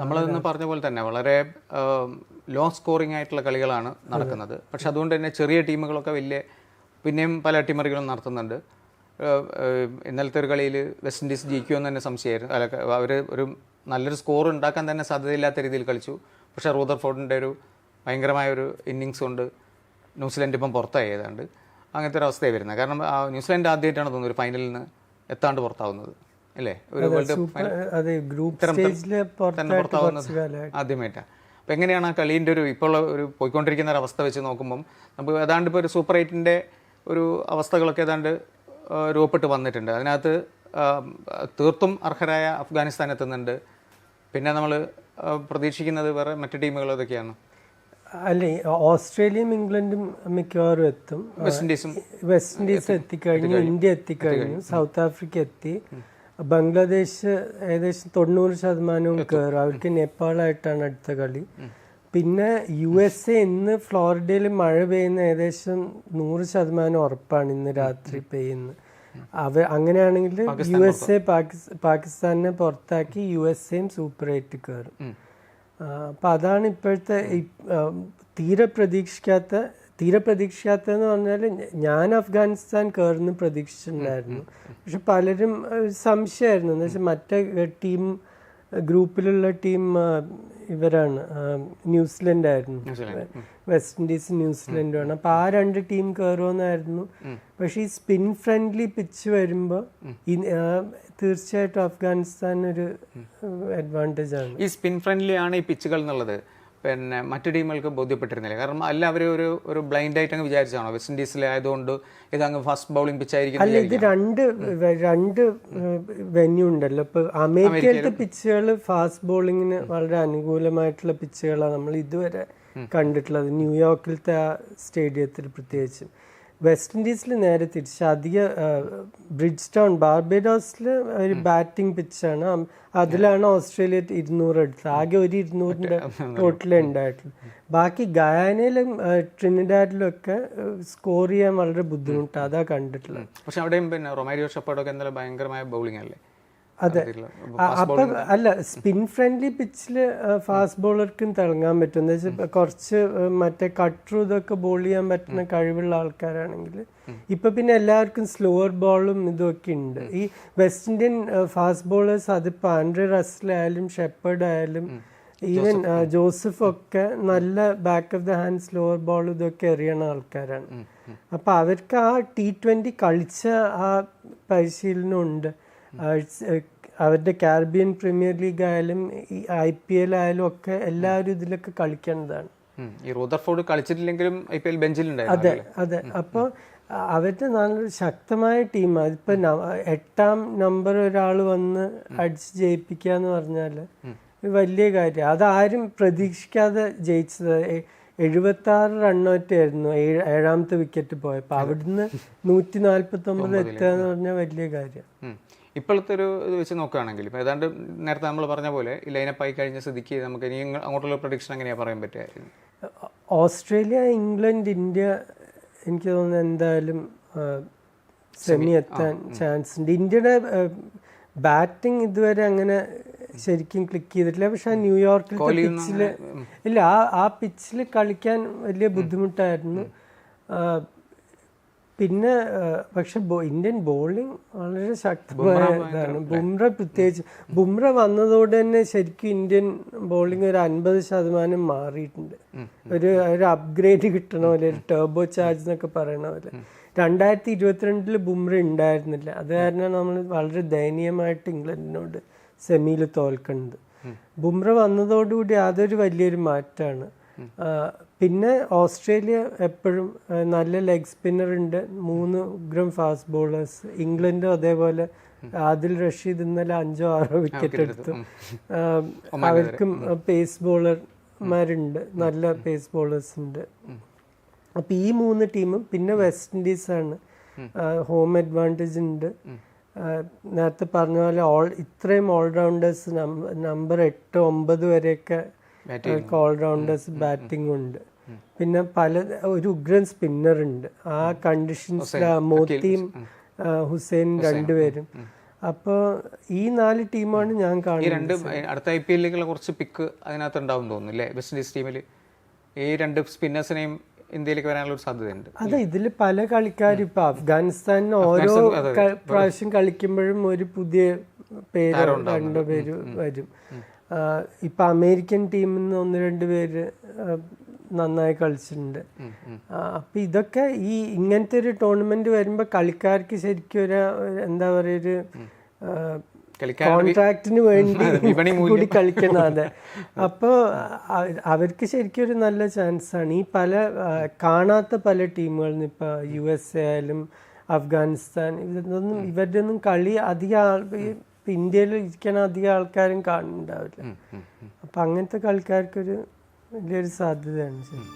നമ്മളതെന്ന് പറഞ്ഞ പോലെ തന്നെ വളരെ ലോ സ്കോറിംഗ് ആയിട്ടുള്ള കളികളാണ് നടക്കുന്നത്. പക്ഷെ അതുകൊണ്ട് തന്നെ ചെറിയ ടീമുകളൊക്കെ വലിയ പിന്നെയും പല അട്ടിമറികളും നടത്തുന്നുണ്ട്. ഇന്നലത്തെ ഒരു കളിയിൽ വെസ്റ്റ് ഇൻഡീസ് ജയിക്കുമെന്ന് തന്നെ സംശയമായിരുന്നു. അല്ല അവർ ഒരു നല്ലൊരു സ്കോർ ഉണ്ടാക്കാൻ തന്നെ സാധ്യതയില്ലാത്ത രീതിയിൽ കളിച്ചു. പക്ഷേ റൂദർഫോർഡിന്റെ ഒരു ഭയങ്കരമായ ഒരു ഇന്നിങ്സ് കൊണ്ട് ന്യൂസിലൻഡ് ഇപ്പം പുറത്തായി ഏതാണ്ട് അങ്ങനത്തെ ഒരു അവസ്ഥയായി വരുന്നത്. കാരണം ന്യൂസിലൻഡ് ആദ്യമായിട്ടാണ് തോന്നുന്നത് ഒരു ഫൈനലിൽ നിന്ന് എത്താണ്ട് പുറത്താവുന്നത്. അല്ലേ? ഒരു വേൾഡ് കപ്പ് ആദ്യമായിട്ടാണ് അപ്പോൾ എങ്ങനെയാണ് ആ കളീന്റെ ഒരു ഇപ്പോൾ ഒരു പോയിക്കൊണ്ടിരിക്കുന്ന ഒരു അവസ്ഥ വെച്ച് നോക്കുമ്പോൾ നമുക്ക് ഏതാണ്ട് ഇപ്പോൾ ഒരു സൂപ്പർ എയ്റ്റിന്റെ ഒരു അവസ്ഥകളൊക്കെ ഏതാണ്ട് രൂപപ്പെട്ട് വന്നിട്ടുണ്ട്. അതിനകത്ത് തീർത്തും അർഹരായ അഫ്ഗാനിസ്ഥാൻ എത്തുന്നുണ്ട്. പിന്നെ നമ്മൾ പ്രതീക്ഷിക്കുന്നത് വേറെ മറ്റു ടീമുകൾ ഏതൊക്കെയാണ്? അല്ലേ ഓസ്ട്രേലിയയും ഇംഗ്ലണ്ടും മിക്കവാറും എത്തും. വെസ്റ്റ് ഇൻഡീസും വെസ്റ്റ് ഇൻഡീസ് എത്തിക്കഴിഞ്ഞു ഇന്ത്യ എത്തിക്കഴിഞ്ഞു സൗത്ത് ആഫ്രിക്ക എത്തി. ബംഗ്ലാദേശ് ഏകദേശം തൊണ്ണൂറ് ശതമാനവും കയറും അവർക്ക് നേപ്പാളായിട്ടാണ് അടുത്ത കളി. പിന്നെ യു എസ് എ ഇന്ന് ഫ്ലോറിഡയിൽ മഴ പെയ്യുന്ന ഏകദേശം നൂറ് ശതമാനം ഉറപ്പാണ് ഇന്ന് രാത്രി പെയ്യുന്നത് അവ അങ്ങനെയാണെങ്കിൽ യു എസ് എ പാകിസ്ഥാനെ പുറത്താക്കി യു എസ് എയും സൂപ്പർ എയ്റ്റ് കയറും അപ്പം അപ്പൊ അതാണ് ഇപ്പോഴത്തെ തീരെ പ്രതീക്ഷിക്കാത്ത തീരെ പ്രതീക്ഷിക്കാത്തതെന്ന് പറഞ്ഞാൽ ഞാൻ അഫ്ഗാനിസ്ഥാൻ കയറുന്നു പ്രതീക്ഷിച്ചിട്ടുണ്ടായിരുന്നു. പക്ഷെ പലരും സംശയമായിരുന്നു. എന്ന് വെച്ചാൽ മറ്റേ ടീം ഗ്രൂപ്പിലുള്ള ടീം ഇവരാണ് ന്യൂസിലൻഡ് ആയിരുന്നു വെസ്റ്റ് ഇൻഡീസ് ന്യൂസിലൻഡുമാണ്. അപ്പൊ ആ രണ്ട് ടീം കയറുമെന്നായിരുന്നു പക്ഷെ ഈ സ്പിൻ ഫ്രണ്ട്ലി പിച്ച് വരുമ്പോൾ തീർച്ചയായിട്ടും അഫ്ഗാനിസ്ഥാൻ ഒരു അഡ്വാന്റേജ് ആണ്. ഈ സ്പിൻ ഫ്രണ്ട്ലി ആണ് ഈ പിച്ചുകൾ എന്നുള്ളത്. പിന്നെ മറ്റു ടീമുകൾക്ക് ബോധ്യപ്പെട്ടിരുന്നില്ല. കാരണം എല്ലാവരും ഒരു ഒരു ബ്ലൈൻഡ് ആയിട്ട് അങ്ങ് വിചാരിച്ചാണോ വെസ്റ്റ് ഇൻഡീസിലായതുകൊണ്ട് ഇത് അങ്ങ് ഫസ്റ്റ് ബൗളിംഗ് പിച്ചായിരിക്കും അല്ല ഇത് രണ്ട് രണ്ട് വെന്യൂ ഉണ്ടല്ലോ. ഇപ്പൊ അമേരിക്കയിലത്തെ പിച്ചുകൾ ഫാസ്റ്റ് ബോളിങ്ങിന് വളരെ അനുകൂലമായിട്ടുള്ള പിച്ചുകളാണ് നമ്മൾ ഇതുവരെ കണ്ടിട്ടുള്ളത്. ന്യൂയോർക്കിലത്തെ ആ സ്റ്റേഡിയത്തിൽ പ്രത്യേകിച്ചും. വെസ്റ്റ് ഇൻഡീസിൽ നേരെ തിരിച്ച് അധിക ബ്രിഡ്ജ് ടൗൺ ബാർബേഡോസിൽ ഒരു ബാറ്റിംഗ് പിച്ചാണ് അതിലാണ് ഓസ്ട്രേലിയ ഇരുന്നൂറ് എടുത്തത്. ആകെ ഒരു ഇരുന്നൂറിന്റെ ടോട്ടലേ ഉണ്ടായിട്ടുള്ളൂ. ബാക്കി ഗയാനയിലും ട്രിനിഡാഡിലും ഒക്കെ സ്കോർ ചെയ്യാൻ വളരെ ബുദ്ധിമുട്ടാണ് അതാ കണ്ടിട്ടുള്ളത്. പക്ഷെ അവിടെയും പിന്നെ റൊമാരിയോ ഷപ്പാടൊക്കെ എന്തായാലും ഭയങ്കരമായ ബൗളിംഗ് അല്ലേ? അതെ. അപ്പൊ അല്ല സ്പിൻ ഫ്രണ്ട്ലി പിച്ചിൽ ഫാസ്റ്റ് ബോളർക്കും തിളങ്ങാൻ പറ്റും. എന്താ വെച്ചാൽ കുറച്ച് മറ്റേ കട്ടറും ഇതൊക്കെ ബോൾ ചെയ്യാൻ പറ്റുന്ന കഴിവുള്ള ആൾക്കാരാണെങ്കിൽ ഇപ്പൊ പിന്നെ എല്ലാവർക്കും സ്ലോവർ ബോളും ഇതൊക്കെ ഉണ്ട്. ഈ വെസ്റ്റ് ഇന്ത്യൻ ഫാസ്റ്റ് ബോളേഴ്സ് അതിപ്പോ ആൻഡ്രി റസ്ലായാലും ഷെപ്പേർഡ് ആയാലും ഈവൻ ജോസഫ് ഒക്കെ നല്ല back of the hand slower ball ഇതൊക്കെ എറിയണ ആൾക്കാരാണ്. അപ്പൊ അവർക്ക് ആ ടി ട്വന്റി കളിച്ച ആ പരിശീലനം ഉണ്ട്. അവരുടെ കാരബിയൻ പ്രീമിയർ ലീഗ് ആയാലും ഈ ഐ പി എൽ ആയാലും ഒക്കെ എല്ലാവരും ഇതിലൊക്കെ കളിക്കേണ്ടതാണ്. ഈ റൂദർഫോർഡ് കളിച്ചിട്ടില്ലെങ്കിലും ഐ പി എൽ ബെഞ്ചിലുണ്ടായിരുന്നു അതെ അതെ. അപ്പോൾ അവരുടെ നല്ലൊരു ശക്തമായ ടീമാണ് ഇപ്പൊ എട്ടാം നമ്പർ ഒരാൾ വന്ന് അടിച്ച് ജയിപ്പിക്കുക എന്ന് പറഞ്ഞാൽ വലിയ കാര്യം. അതാരും പ്രതീക്ഷിക്കാതെ ജയിച്ചത്. എഴുപത്തി ആറ് റണ്ണൊറ്റായിരുന്നു ഏഴാമത്തെ വിക്കറ്റ് പോയപ്പോൾ അവിടുന്ന് നൂറ്റി നാല്പത്തി ഒമ്പത് എത്തുക എന്ന് പറഞ്ഞാൽ വലിയ കാര്യം. ഇപ്പോഴത്തെ ഒരു ഇത് വെച്ച് നോക്കുകയാണെങ്കിൽ ഇപ്പം ഏതാണ്ട് നേരത്തെ നമ്മൾ പറഞ്ഞ പോലെ ലൈനപ്പ് ആയി കഴിഞ്ഞ സ്ഥിതിക്ക് നമുക്ക് ഇനി അങ്ങോട്ടുള്ള പ്രൊഡിക്ഷൻ എങ്ങനെയാണ് പറയാൻ പറ്റുക? ഓസ്ട്രേലിയ ഇംഗ്ലണ്ട് ഇന്ത്യ എനിക്ക് തോന്നുന്നു എന്തായാലും സെമി എത്താൻ ചാൻസ് ഉണ്ട്. ഇന്ത്യയുടെ ബാറ്റിംഗ് ഇതുവരെ അങ്ങനെ ശരിക്കും ക്ലിക്ക് ചെയ്തിട്ടില്ല. പക്ഷെ ആ ന്യൂയോർക്കിലത്തെ പിച്ചിൽ ഇല്ല ആ ആ പിച്ചിൽ കളിക്കാൻ വലിയ ബുദ്ധിമുട്ടായിരുന്നു. പിന്നെ പക്ഷെ ഇന്ത്യൻ ബോളിംഗ് വളരെ ശക്തമായ ഇതാണ്. ബുംറ പ്രത്യേകിച്ച് ബുംറ വന്നതോടെ തന്നെ ശരിക്കും ഇന്ത്യൻ ബോളിംഗ് ഒരു അൻപത് ശതമാനം മാറിയിട്ടുണ്ട്. ഒരു ഒരു അപ്ഗ്രേഡ് കിട്ടണ പോലെ ഒരു ടേബോ ചാർജ് എന്നൊക്കെ പറയണ പോലെ. രണ്ടായിരത്തി ഇരുപത്തിരണ്ടിൽ ബുംറ ഉണ്ടായിരുന്നില്ല. അത് കാരണം നമ്മൾ വളരെ ദയനീയമായിട്ട് ഇംഗ്ലണ്ടിനോട് സെമിയിൽ തോൽക്കുന്നത് ബുംറ വന്നതോടുകൂടി അതൊരു വലിയൊരു മാറ്റമാണ്. പിന്നെ ഓസ്ട്രേലിയ എപ്പോഴും നല്ല ലെഗ് സ്പിന്നർ ഉണ്ട്. മൂന്ന് ഉഗ്രം ഫാസ്റ്റ് ബോളേഴ്സ് ഇംഗ്ലണ്ടും അതേപോലെ ആദിൽ റഷീദ് ഇന്നലെ അഞ്ചോ ആറോ വിക്കറ്റ് എടുത്തു. അവർക്കും പേസ് ബോളർമാരുണ്ട് നല്ല പേസ് ബോളേഴ്സ് ഉണ്ട്. അപ്പൊ ഈ മൂന്ന് ടീമും പിന്നെ വെസ്റ്റ് ഇൻഡീസ് ആണ്. ഹോം അഡ്വാന്റേജ് ഉണ്ട്. നേരത്തെ പറഞ്ഞ പോലെ ഓൾ ഇത്രയും ഓൾറൗണ്ടേഴ്സ് നമ്പർ എട്ട് ഒമ്പത് വരെയൊക്കെ ഓൾറൗണ്ടേഴ്സ് ബാറ്റിംഗ് ഉണ്ട്. പിന്നെ പല ഒരു ഉഗ്രൻ സ്പിന്നർ ഉണ്ട്. ആ കണ്ടീഷൻസ് മോത്തിയും ഹുസൈൻ രണ്ടുപേരും. അപ്പോൾ ഈ നാല് ടീമാണ് ഞാൻ കാണുന്നത്. രണ്ട് അടുത്ത ഐ പി എല്ലിലുള്ള കുറച്ച് പിക്ക് അതിനകത്ത് ഉണ്ടാവും തോന്നുന്നു അല്ലേ വെസ്റ്റ് ഇൻഡീസ് ടീമിൽ ഈ രണ്ട് സ്പിന്നേഴ്സിനെയും ഇന്ത്യയിലേക്ക് വരാനുള്ള ഒരു സാധ്യതയുണ്ട് അതെ ഇതിൽ പല കളിക്കാരും ഇപ്പൊ അഫ്ഗാനിസ്ഥാനിന് ഓരോ പ്രാവശ്യം കളിക്കുമ്പോഴും ഒരു പുതിയ പേര് രണ്ടോ പേര് വരും. ഇപ്പൊ അമേരിക്കൻ ടീമിൽ നിന്ന് ഒന്ന് രണ്ട് പേര് നന്നായി കളിച്ചിട്ടുണ്ട്. അപ്പം ഇതൊക്കെ ഈ ഇങ്ങനത്തെ ഒരു ടൂർണമെന്റ് വരുമ്പോൾ കളിക്കാർക്ക് ശരിക്കും ഒരു എന്താ പറയുക ഒരു കോൺട്രാക്റ്റിന് വേണ്ടി കൂടി കളിക്കണം അതെ. അപ്പോൾ അവർക്ക് ശരിക്കും ഒരു നല്ല ചാൻസ് ആണ്. ഈ പല കാണാത്ത പല ടീമുകളിൽ നിന്ന് ഇപ്പൊ യു എസ് എ ആയാലും അഫ്ഗാനിസ്ഥാൻ ഇതൊന്നും ഇവരുടെ ഒന്നും കളി അധികം ഇപ്പൊ ഇന്ത്യയിൽ ഇരിക്കണ അധികം ആൾക്കാരും കാണുന്നുണ്ടാവില്ല. അപ്പൊ അങ്ങനത്തെ കളിക്കാർക്കൊരു വലിയൊരു സാധ്യതയാണ് ശരി